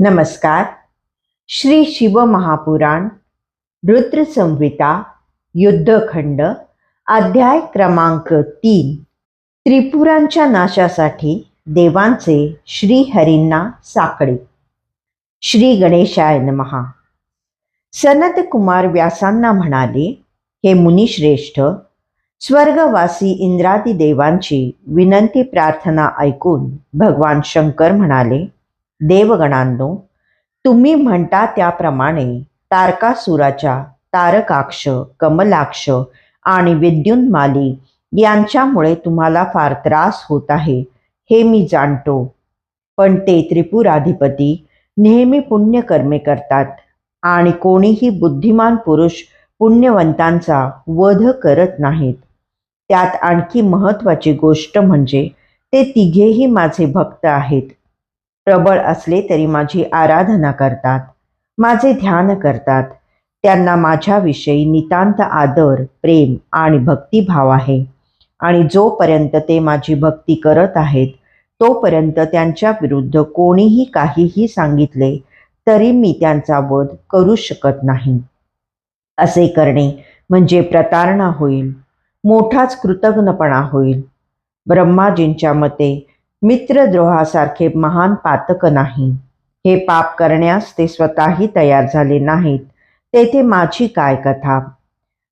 नमस्कार. श्री शिव महापुराण युद्धखंड अध्याय क्रमांक तीन. त्रिपुरांच्या नाशासाठी देवांचे श्री हरींना साकडे. श्री गणेशाय नमहा सनत कुमार व्यासांना म्हणाले हे मुनिश्रेष्ठ स्वर्गवासी इंद्रादी देवांची विनंती प्रार्थना ऐकून भगवान शंकर म्हणाले देवगणांनो तुम्ही म्हणता त्याप्रमाणे तारकासुराच्या तारकाक्ष कमलाक्ष आणि विद्युन्माली यांच्यामुळे तुम्हाला फार त्रास होत आहे हे मी जाणतो. पण ते त्रिपुराधिपती नेहमी पुण्यकर्मे करतात आणि कोणीही बुद्धिमान पुरुष पुण्यवंतांचा वध करत नाहीत. त्यात आणखी महत्त्वाची गोष्ट म्हणजे ते तिघेही माझे भक्त आहेत. प्रबळ असले तरी माझी आराधना करतात माझे ध्यान करतात. त्यांना माझ्याविषयी नितांत आदर प्रेम आणि भक्तिभाव आहे. आणि जोपर्यंत ते माझी भक्ती करत आहेत तोपर्यंत त्यांच्या विरुद्ध कोणीही काहीही सांगितले तरी मी त्यांचा वध करू शकत नाही. असे करणे म्हणजे प्रतारणा होईल मोठाच कृतज्ञपणा होईल. ब्रह्माजींच्या मते मित्रद्रोहासारखे महान पातक नाही. हे पाप करण्यास ते स्वतःही तयार झाले नाहीत. तेथे माझी काय कथा?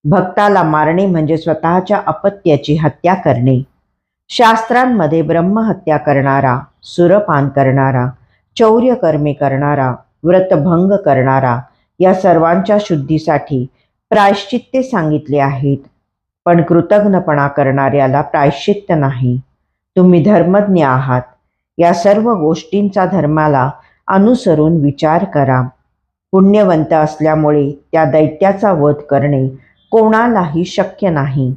भक्ताला मारणे म्हणजे स्वतःच्या अपत्याची हत्या करणे. शास्त्रांमध्ये ब्रह्महत्या करणारा सुरपान करणारा चौर्यकर्मे करणारा व्रतभंग करणारा या सर्वांच्या शुद्धीसाठी प्रायश्चित्ते सांगितले आहेत. पण कृतज्ञपणा करणाऱ्याला प्रायश्चित्त नाही. तुम्ही धर्मज्ञ आहात. या सर्व गोष्टींचा धर्माला अनुसरून विचार करा. पुण्यवंत असल्यामुळे त्या दैत्याचा वध करणे कोणालाही शक्य नाही.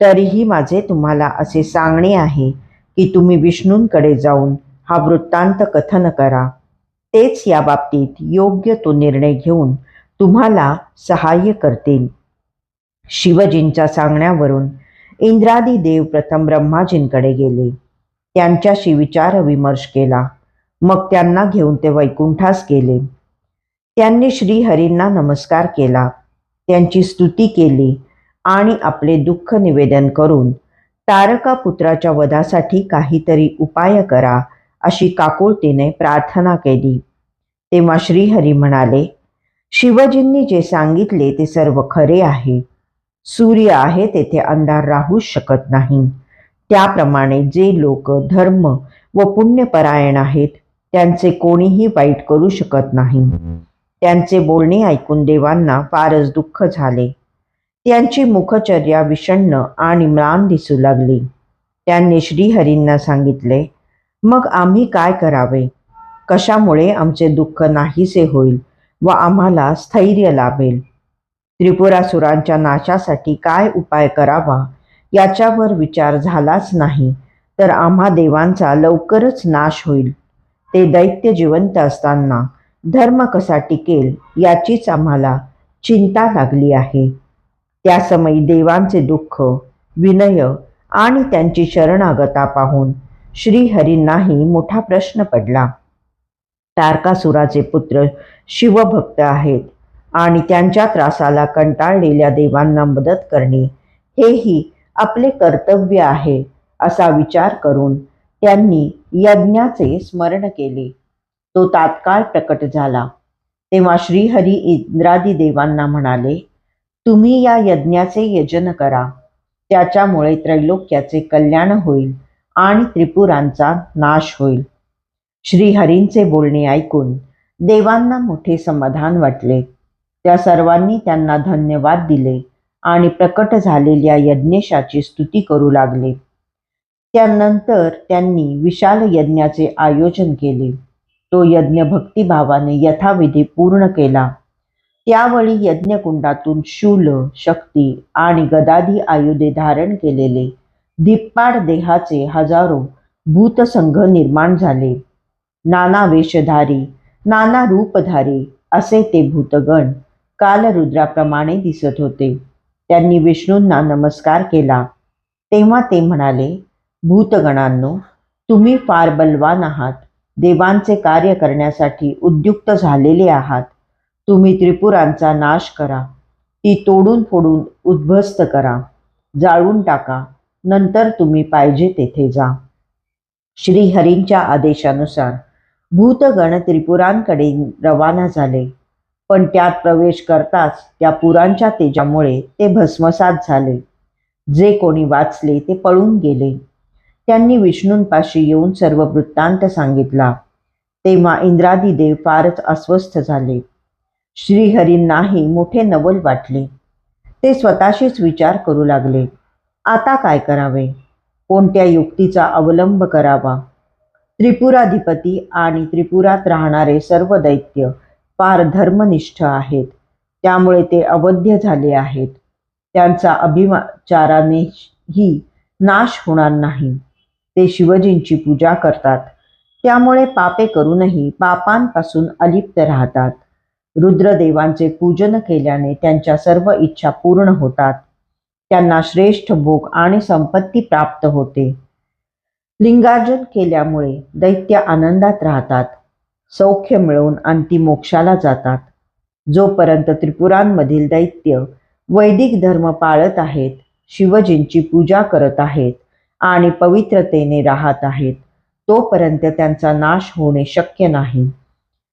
तरीही माझे तुम्हाला असे सांगणे आहे की तुम्ही विष्णूंकडे जाऊन हा वृत्तांत कथन करा. तेच या बाबतीत योग्य तो निर्णय घेऊन तुम्हाला सहाय्य करतील. शिवजींच्या सांगण्यावरून इंद्रादी देव प्रथम ब्रह्माजींकडे गेले. त्यांच्याशी विचारविमर्श केला. मग त्यांना घेऊन ते वैकुंठास गेले. त्यांनी श्रीहरींना नमस्कार केला. त्यांची स्तुती केली आणि आपले दुःख निवेदन करून तारका पुत्राच्या वधासाठी काहीतरी उपाय करा अशी काकुळतीने प्रार्थना केली. तेव्हा श्रीहरी म्हणाले शिवजींनी जे सांगितले ते सर्व खरे आहे. सूर्य आहे तेथे अंधार राहू शकत नाही. त्याप्रमाणे जे लोक धर्म व पुण्यपरायण आहेत त्यांचे कोणीही वाईट करू शकत नाही. त्यांचे बोलणे ऐकून देवांना फारच दुःख झाले. त्यांची मुखचर्या विषण्ण आणि म्लान दिसू लागली. त्यांनी श्रीहरींना सांगितले मग आम्ही काय करावे? कशामुळे आमचे दुःख नाहीसे होईल व आम्हाला स्थैर्य लाभेल? त्रिपुरासुरांच्या नाशासाठी काय उपाय करावा याच्यावर विचार झालाच नाही. तर आम्हा देवांचा लवकरच नाश होईल. ते दैत्य जिवंत असताना धर्म कसा टिकेल याचीच आम्हाला चिंता लागली आहे. त्या समयी देवांचे दुःख विनय आणि त्यांची शरणागता पाहून श्रीहरींनाही मोठा प्रश्न पडला. तारकासुराचे पुत्र शिवभक्त आहेत. आणि त्यांच्या त्रासाला कंटाळलेल्या देवांना मदत करणे हेही आपले कर्तव्य आहे असा विचार करून त्यांनी यज्ञाचे स्मरण केले. तो तात्काळ प्रकट झाला. तेव्हा श्रीहरी इंद्रादी देवांना म्हणाले तुम्ही या यज्ञाचे यजन करा. त्याच्यामुळे त्रैलोक्याचे कल्याण होईल आणि त्रिपुरांचा नाश होईल. श्रीहरींचे बोलणे ऐकून देवांना मोठे समाधान वाटले. त्या सर्वांनी त्यांना धन्यवाद दिले आणि प्रकट झालेल्या यज्ञेशाची स्तुती करू लागले. त्यानंतर त्यांनी विशाल यज्ञाचे आयोजन केले. तो यज्ञ भक्तिभावाने यथाविधी पूर्ण केला. त्यावेळी यज्ञकुंडातून शूल शक्ती आणि गदादी आयुधे धारण केलेले धिप्पाड देहाचे हजारो भूतसंघ निर्माण झाले. नाना वेशधारी नाना रूपधारी असे ते भूतगण कालरुद्राप्रमाणे दिसत होते. त्यांनी विष्णूंना नमस्कार केला. तेव्हा ते म्हणाले भूतगणांनो तुम्ही फार बलवान आहात. देवांचे कार्य करण्यासाठी उद्युक्त झालेले आहात. तुम्ही त्रिपुरांचा नाश करा. ती तोडून फोडून उद्ध्वस्त करा. जाळून टाका. नंतर तुम्ही पाहिजे तेथे जा. श्रीहरींच्या आदेशानुसार भूतगण त्रिपुरांकडे रवाना झाले. पण त्यात प्रवेश करताच त्या पुरांच्या तेजामुळे ते भस्मसात झाले. जे कोणी वाचले ते पळून गेले. त्यांनी विष्णूंपाशी येऊन सर्व वृत्तांत सांगितला. तेव्हा इंद्रादी देव फारच अस्वस्थ झाले. श्रीहरींनाही मोठे नवल वाटले. ते स्वतःशीच विचार करू लागले. आता काय करावे? कोणत्या युक्तीचा अवलंब करावा? त्रिपुराधिपती आणि त्रिपुरात राहणारे सर्व दैत्य फार धर्मनिष्ठ आहेत. त्यामुळे ते अवध्य झाले आहेत. त्यांचा अभिमाचारानेही नाश होणार नाही. ते शिवजींची पूजा करतात. त्यामुळे पापे करूनही पापांपासून अलिप्त राहतात. रुद्रदेवांचे पूजन केल्याने त्यांच्या सर्व इच्छा पूर्ण होतात. त्यांना श्रेष्ठ भोग आणि संपत्ती प्राप्त होते. लिंगार्जन केल्यामुळे दैत्य आनंदात राहतात. सौख्य मिळवून अंती मोक्षाला जातात. जोपर्यंत त्रिपुरांमधील दैत्य वैदिक धर्म पाळत आहेत शिवजींची पूजा करत आहेत आणि पवित्रतेने राहत आहेत तोपर्यंत त्यांचा नाश होणे शक्य नाही.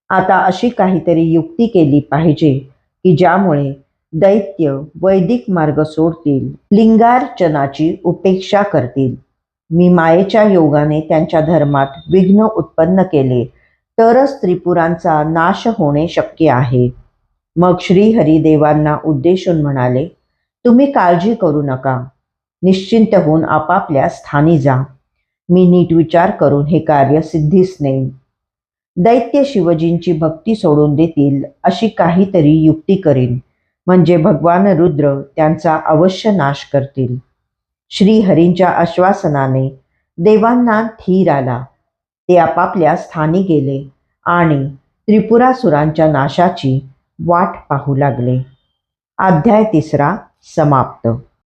आता अशी काहीतरी युक्ती केली पाहिजे की ज्यामुळे दैत्य वैदिक मार्ग सोडतील लिंगार्चनाची उपेक्षा करतील. मी मायेच्या योगाने त्यांच्या धर्मात विघ्न उत्पन्न केले तरच त्रिपुरांचा नाश होणे शक्य आहे. मग श्रीहरी देवांना उद्देशून म्हणाले तुम्ही काळजी करू नका. निश्चिंत होऊन आपापल्या स्थानी जा. मी नीट विचार करून हे कार्य सिद्धीस नेईन. दैत्य शिवजींची भक्ती सोडून देतील अशी काहीतरी युक्ती करीन. म्हणजे भगवान रुद्र त्यांचा अवश्य नाश करतील. श्रीहरींच्या आश्वासनाने देवांना धीर आला. ते आपापल्या स्थानी गेले आणि त्रिपुरासुरांच्या नाशाची वाट पाहू लागले. अध्याय तिसरा समाप्त.